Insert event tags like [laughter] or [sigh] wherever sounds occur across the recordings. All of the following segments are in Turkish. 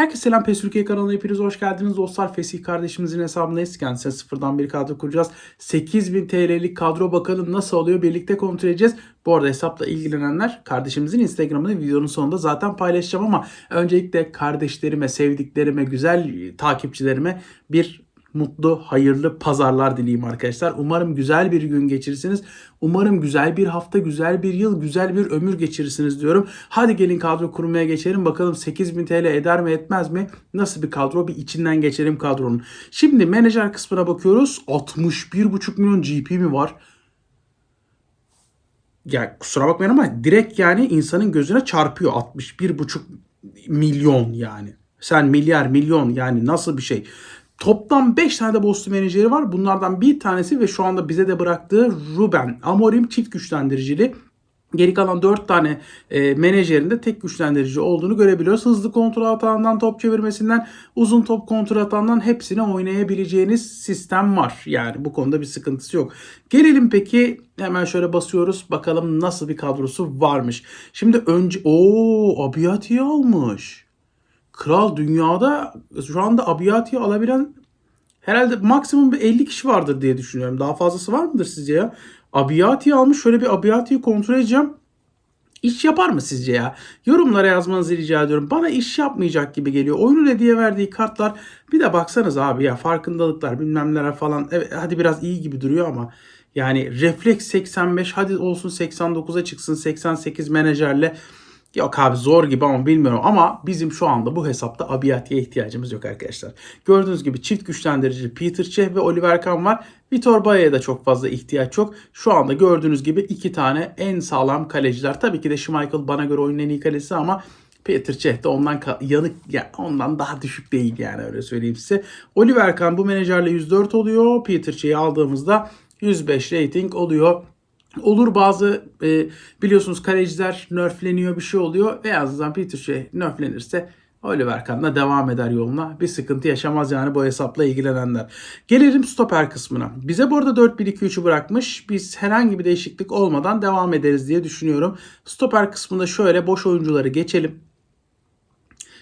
Herkese selam PES Türkiye kanalına hepiniz hoş geldiniz. Dostlar Fesih kardeşimizin hesabındayız. Kendisine sıfırdan bir kadro kuracağız. 8000 TL'lik kadro bakalım nasıl oluyor birlikte kontrol edeceğiz. Bu arada hesapla ilgilenenler kardeşimizin Instagram'ını videonun sonunda zaten paylaşacağım ama öncelikle kardeşlerime, sevdiklerime, güzel takipçilerime bir mutlu, hayırlı pazarlar dileyim arkadaşlar. Umarım güzel bir gün geçirirsiniz. Umarım güzel bir hafta, güzel bir yıl, güzel bir ömür geçirirsiniz diyorum. Hadi gelin kadro kurmaya geçelim. Bakalım 8000 TL eder mi etmez mi? Nasıl bir kadro? Bir içinden geçelim kadronun. Şimdi menajer kısmına bakıyoruz. 61,5 milyon GP mi var? Ya kusura bakmayın ama direkt yani insanın gözüne çarpıyor 61,5 milyon yani. Sen milyar milyon yani nasıl bir şey? Toplam 5 tane de Boston menajeri var. Bunlardan bir tanesi ve şu anda bize de bıraktığı Ruben Amorim çift güçlendiricili. Geri kalan 4 tane e, menajerin de tek güçlendirici olduğunu görebiliyoruz. Hızlı kontrol atağından, top çevirmesinden, uzun top kontrol atağından hepsine oynayabileceğiniz sistem var. Yani bu konuda bir sıkıntısı yok. Gelelim peki hemen şöyle basıyoruz. Bakalım nasıl bir kadrosu varmış. Şimdi önce o Abiyati'yi almış. Kral dünyada şu anda Abiyati'yi alabilen herhalde maksimum bir 50 kişi vardır diye düşünüyorum. Daha fazlası var mıdır sizce ya? Abiyati'yi almış. Şöyle bir Abiyati'yi kontrol edeceğim. İş yapar mı sizce ya? Yorumlara yazmanızı rica ediyorum. Bana iş yapmayacak gibi geliyor. Oyunun hediye verdiği kartlar bir de baksanız abi ya farkındalıklar bilmem neler falan. Evet hadi biraz iyi gibi duruyor ama yani refleks 85 hadi olsun 89'a çıksın 88 menajerle Yok abi zor gibi ama bilmiyorum ama bizim şu anda bu hesapta Abiyati'ye ihtiyacımız yok arkadaşlar. Gördüğünüz gibi çift güçlendirici Peter Cech ve Oliver Kahn var. Vitor Baya'ya da çok fazla ihtiyaç yok. Şu anda gördüğünüz gibi iki tane en sağlam kaleciler. Tabii ki de Schmeichel bana göre oyunun en iyi kalesi ama Peter Cech de ondan yanık ya ondan daha düşük değil yani öyle söyleyeyim size. Oliver Kahn bu menajerle 104 oluyor. Peter Cech'i aldığımızda 105 rating oluyor. Olur bazı e, biliyorsunuz kaleciler nerfleniyor bir şey oluyor. En azından Peter şey nerflenirse Oliver Kahn'la devam eder yoluna. Bir sıkıntı yaşamaz yani bu hesapla ilgilenenler. Gelelim stoper kısmına. Bize bu arada 4-1-2-3'ü bırakmış. Biz herhangi bir değişiklik olmadan devam ederiz diye düşünüyorum. Stoper kısmında şöyle boş oyuncuları geçelim.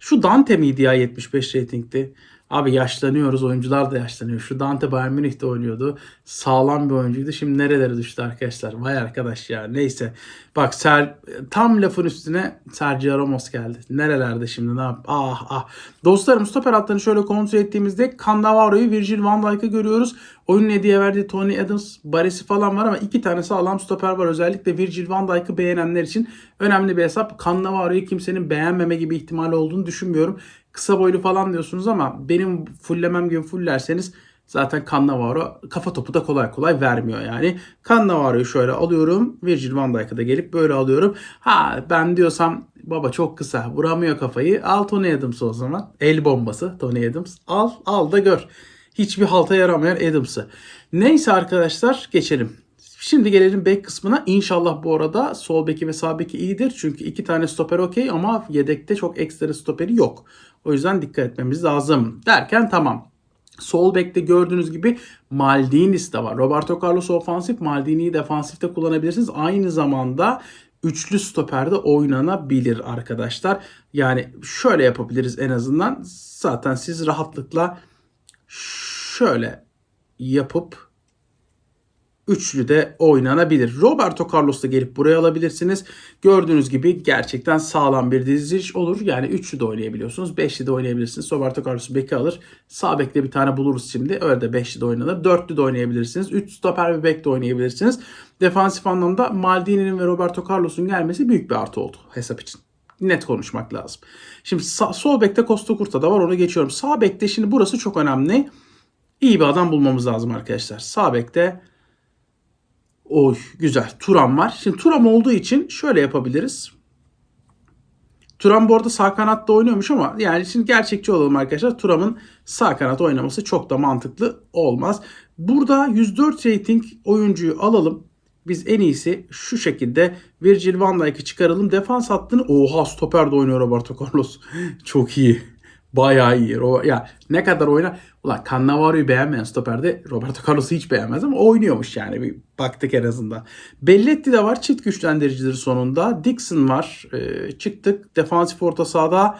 Şu Dante miydi ya 75 ratingdi? Abi yaşlanıyoruz. Oyuncular da yaşlanıyor. Şu Dante Bayern Münih'te oynuyordu. Sağlam bir oyuncuydu. Şimdi nerelere düştü arkadaşlar? Vay arkadaş ya. Neyse. Bak Ser, tam lafın üstüne Sergio Ramos geldi. Nerelerde şimdi ne yap? Ah ah. Dostlarım stoper hatlarını şöyle kontrol ettiğimizde Cannavaro'yu Virgil van Dijk'ı görüyoruz. Oyunun hediye verdiği Tony Adams, Baresi falan var ama iki tane sağlam stoper var. Özellikle Virgil van Dijk'ı beğenenler için önemli bir hesap. Cannavaro'yu kimsenin beğenmeme gibi ihtimali olduğunu düşünmüyorum kısa boylu falan diyorsunuz ama benim fullemem gibi fullerseniz zaten Cannavaro kafa topu da kolay kolay vermiyor yani. Cannavaro'yu şöyle alıyorum. Virgil van Dijk'ı da gelip böyle alıyorum. Ha ben diyorsam baba çok kısa vuramıyor kafayı. Al Tony Adams o zaman. El bombası Tony Adams. Al al da gör. Hiçbir halta yaramayan Adams'ı. Neyse arkadaşlar geçelim. Şimdi gelelim bek kısmına. İnşallah bu arada sol beki ve sağ beki iyidir. Çünkü iki tane stoper okey ama yedekte çok ekstra stoperi yok. O yüzden dikkat etmemiz lazım. Derken tamam. Sol bekte gördüğünüz gibi Maldinis de var. Roberto Carlos ofansif, Maldini'yi defansifte kullanabilirsiniz. Aynı zamanda üçlü stoperde oynanabilir arkadaşlar. Yani şöyle yapabiliriz en azından. Zaten siz rahatlıkla şöyle yapıp üçlü de oynanabilir. Roberto Carlos'ta gelip buraya alabilirsiniz. Gördüğünüz gibi gerçekten sağlam bir diziliş olur. Yani üçlü de oynayabiliyorsunuz. Beşli de oynayabilirsiniz. Roberto Carlos'u beki alır. Sağ bekte bir tane buluruz şimdi. Öyle de beşli de oynanır. Dörtlü de oynayabilirsiniz. Üç stoper ve bek de oynayabilirsiniz. Defansif anlamda Maldini'nin ve Roberto Carlos'un gelmesi büyük bir artı oldu hesap için net konuşmak lazım. Şimdi sağ, sol bekte Costa Curta da var onu geçiyorum. Sağ bekte şimdi burası çok önemli. İyi bir adam bulmamız lazım arkadaşlar. Sağ bekte Oy güzel. Turam var. Şimdi Turam olduğu için şöyle yapabiliriz. Turam bu arada sağ kanatta oynuyormuş ama yani şimdi gerçekçi olalım arkadaşlar. Turam'ın sağ kanat oynaması çok da mantıklı olmaz. Burada 104 rating oyuncuyu alalım. Biz en iyisi şu şekilde Virgil van Dijk'ı çıkaralım. Defans hattını oha stoper de oynuyor Roberto Carlos. [laughs] çok iyi. Bayağı iyi. Ya ne kadar oynar. Ulan Cannavaro'yu beğenmeyen stoperde Roberto Carlos'u hiç beğenmez ama oynuyormuş yani. Bir baktık en azından. Belletti de var. Çift güçlendiricidir sonunda. Dixon var. Ee, çıktık. Defansif orta sahada.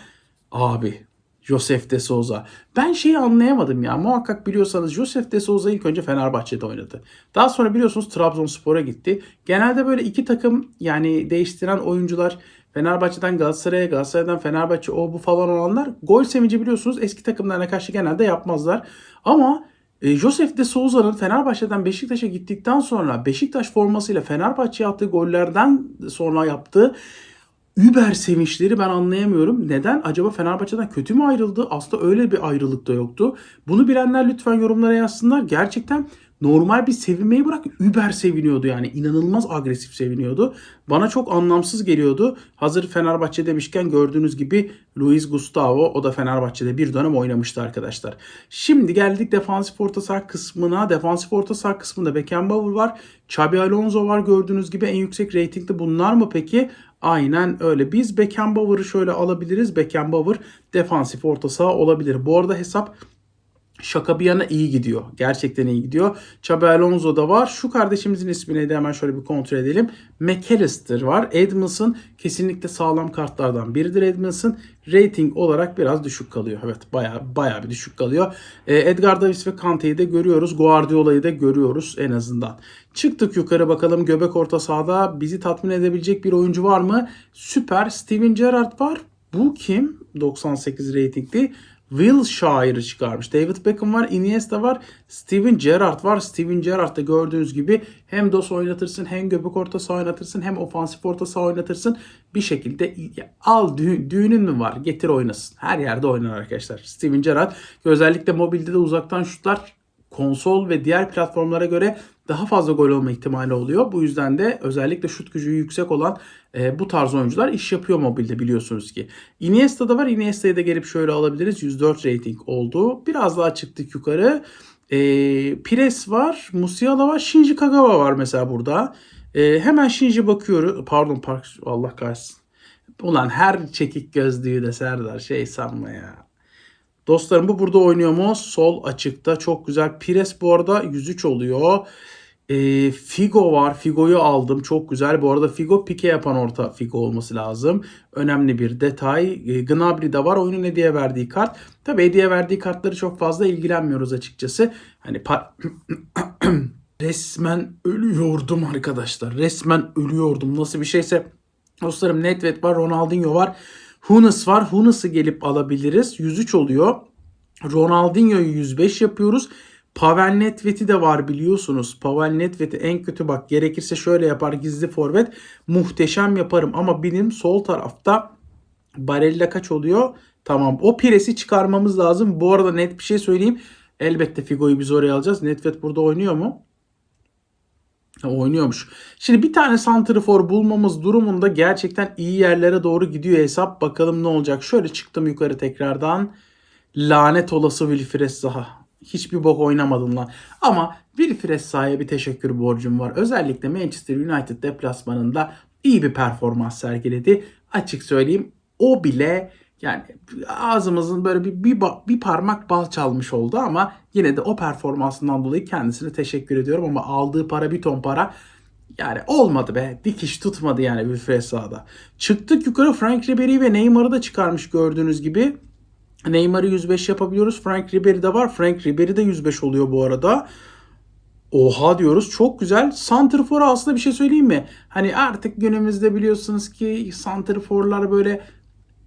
Abi Josef de Souza. Ben şeyi anlayamadım ya. Muhakkak biliyorsanız Josef de Souza ilk önce Fenerbahçe'de oynadı. Daha sonra biliyorsunuz Trabzonspor'a gitti. Genelde böyle iki takım yani değiştiren oyuncular Fenerbahçe'den Galatasaray'a, Galatasaray'dan Fenerbahçe o bu falan olanlar gol sevinci biliyorsunuz eski takımlarına karşı genelde yapmazlar. Ama e, Josef de Souza'nın Fenerbahçe'den Beşiktaş'a gittikten sonra Beşiktaş formasıyla Fenerbahçe'ye attığı gollerden sonra yaptığı Uber sevinçleri ben anlayamıyorum. Neden? Acaba Fenerbahçe'den kötü mü ayrıldı? Aslında öyle bir ayrılık da yoktu. Bunu bilenler lütfen yorumlara yazsınlar. Gerçekten normal bir sevinmeyi bırak Uber seviniyordu yani. inanılmaz agresif seviniyordu. Bana çok anlamsız geliyordu. Hazır Fenerbahçe demişken gördüğünüz gibi Luis Gustavo o da Fenerbahçe'de bir dönem oynamıştı arkadaşlar. Şimdi geldik defansif orta saha kısmına. Defansif orta saha kısmında Beckenbauer var. Xabi Alonso var gördüğünüz gibi en yüksek reytingli bunlar mı peki? Aynen öyle. Biz Beckenbauer'ı şöyle alabiliriz. Beckenbauer defansif orta saha olabilir. Bu arada hesap Şaka bir yana iyi gidiyor. Gerçekten iyi gidiyor. Xabi Alonso da var. Şu kardeşimizin ismi neydi hemen şöyle bir kontrol edelim. McAllister var. Edmondson kesinlikle sağlam kartlardan biridir Edmondson. Rating olarak biraz düşük kalıyor. Evet baya baya bir düşük kalıyor. Ee, Edgar Davis ve Kante'yi de görüyoruz. Guardiola'yı da görüyoruz en azından. Çıktık yukarı bakalım göbek orta sahada bizi tatmin edebilecek bir oyuncu var mı? Süper. Steven Gerrard var. Bu kim? 98 ratingli. Wilshire'ı çıkarmış. David Beckham var, Iniesta var, Steven Gerrard var. Steven Gerrard da gördüğünüz gibi hem dos oynatırsın, hem göbek orta saha oynatırsın, hem ofansif orta saha oynatırsın. Bir şekilde al düğün, düğünün mü var? Getir oynasın. Her yerde oynar arkadaşlar. Steven Gerrard özellikle mobilde de uzaktan şutlar konsol ve diğer platformlara göre daha fazla gol olma ihtimali oluyor. Bu yüzden de özellikle şut gücü yüksek olan e, bu tarz oyuncular iş yapıyor mobilde biliyorsunuz ki. Iniesta da var. Iniesta'yı da gelip şöyle alabiliriz. 104 rating oldu. Biraz daha çıktık yukarı. E, Pires var. Musiala var. Shinji Kagawa var mesela burada. E, hemen Shinji bakıyoruz. Pardon Park. Allah kahretsin. Ulan her çekik gözlüğü de Serdar şey sanma ya. Dostlarım bu burada oynuyor mu? Sol açıkta çok güzel. Pires bu arada 103 oluyor. E, Figo var. Figo'yu aldım. Çok güzel. Bu arada Figo pike yapan orta Figo olması lazım. Önemli bir detay. E, Gnabry de var. Oyunun hediye verdiği kart. Tabi hediye verdiği kartları çok fazla ilgilenmiyoruz açıkçası. Hani [clears throat] resmen ölüyordum arkadaşlar. Resmen ölüyordum. Nasıl bir şeyse dostlarım Nedved var. Ronaldinho var. Hunas var. Hunas'ı gelip alabiliriz. 103 oluyor. Ronaldinho'yu 105 yapıyoruz. Pavel Nedved'i de var biliyorsunuz. Pavel Nedved'i en kötü bak gerekirse şöyle yapar gizli forvet. Muhteşem yaparım ama benim sol tarafta Barella kaç oluyor? Tamam o Pires'i çıkarmamız lazım. Bu arada net bir şey söyleyeyim. Elbette Figo'yu biz oraya alacağız. Nedved burada oynuyor mu? Oynuyormuş. Şimdi bir tane santrifor bulmamız durumunda gerçekten iyi yerlere doğru gidiyor hesap. Bakalım ne olacak. Şöyle çıktım yukarı tekrardan. Lanet olası Wilfred Zaha. Hiçbir bok oynamadın lan. Ama Wilfred Zaha'ya bir teşekkür borcum var. Özellikle Manchester United deplasmanında iyi bir performans sergiledi. Açık söyleyeyim o bile yani ağzımızın böyle bir, bir, bir parmak bal çalmış oldu ama yine de o performansından dolayı kendisine teşekkür ediyorum ama aldığı para bir ton para yani olmadı be. Dikiş tutmadı yani Wilfred Saha'da. Çıktık yukarı Frank Ribery ve Neymar'ı da çıkarmış gördüğünüz gibi. Neymar'ı 105 yapabiliyoruz. Frank Ribery de var. Frank Ribery de 105 oluyor bu arada. Oha diyoruz. Çok güzel. Santrfor'a aslında bir şey söyleyeyim mi? Hani artık günümüzde biliyorsunuz ki santrforlar böyle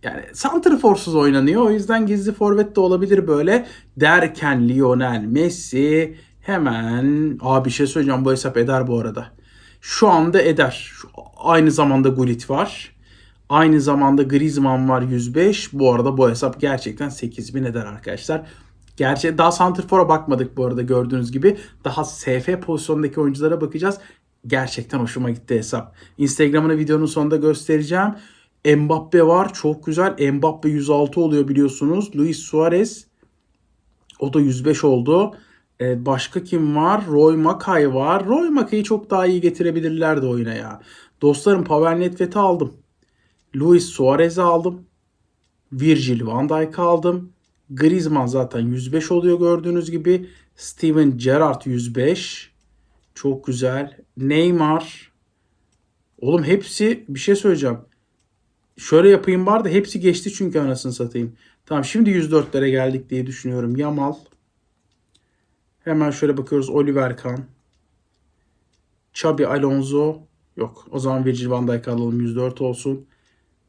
yani santrforsuz oynanıyor. O yüzden gizli forvet de olabilir böyle. Derken Lionel Messi hemen... Abi bir şey söyleyeceğim bu hesap eder bu arada. Şu anda eder. Şu, aynı zamanda Gullit var. Aynı zamanda Griezmann var 105. Bu arada bu hesap gerçekten 8000 eder arkadaşlar. Gerçi daha Santrfor'a bakmadık bu arada gördüğünüz gibi. Daha SF pozisyondaki oyunculara bakacağız. Gerçekten hoşuma gitti hesap. Instagram'ını videonun sonunda göstereceğim. Mbappe var. Çok güzel. Mbappe 106 oluyor biliyorsunuz. Luis Suarez o da 105 oldu. Ee, başka kim var? Roy Makay var. Roy Makay'ı çok daha iyi getirebilirlerdi oyuna ya. Dostlarım Pavel Nedved'i aldım. Luis Suarez'i aldım. Virgil van Dijk'ı aldım. Griezmann zaten 105 oluyor gördüğünüz gibi. Steven Gerrard 105. Çok güzel. Neymar. Oğlum hepsi bir şey söyleyeceğim. Şöyle yapayım var da hepsi geçti çünkü anasını satayım. Tamam şimdi 104'lere geldik diye düşünüyorum. Yamal. Hemen şöyle bakıyoruz. Oliver Kahn. Xabi Alonso. Yok. O zaman Virgil van Dijk alalım. 104 olsun.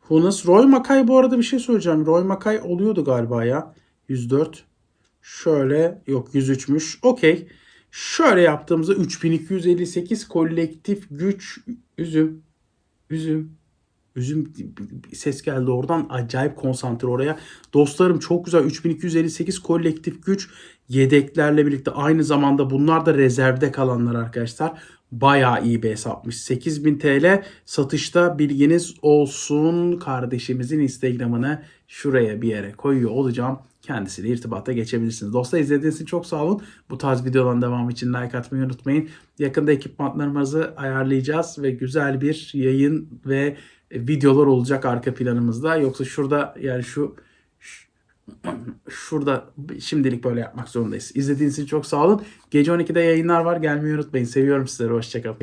Hunas. Roy Makay bu arada bir şey söyleyeceğim. Roy Makay oluyordu galiba ya. 104. Şöyle. Yok 103'müş. Okey. Şöyle yaptığımızda 3258 kolektif güç. Üzüm. Üzüm. Üzüm ses geldi oradan acayip konsantre oraya. Dostlarım çok güzel 3258 kolektif güç yedeklerle birlikte aynı zamanda bunlar da rezervde kalanlar arkadaşlar. Bayağı iyi bir hesapmış. 8000 TL satışta bilginiz olsun. Kardeşimizin Instagram'ını şuraya bir yere koyuyor olacağım. Kendisiyle irtibata geçebilirsiniz. Dostlar izlediğiniz için çok sağ olun. Bu tarz videoların devamı için like atmayı unutmayın. Yakında ekipmanlarımızı ayarlayacağız ve güzel bir yayın ve videolar olacak arka planımızda. Yoksa şurada yani şu [clears throat] şurada şimdilik böyle yapmak zorundayız. İzlediğiniz için çok sağ olun. Gece 12'de yayınlar var. Gelmeyi unutmayın. Seviyorum sizleri. Hoşçakalın.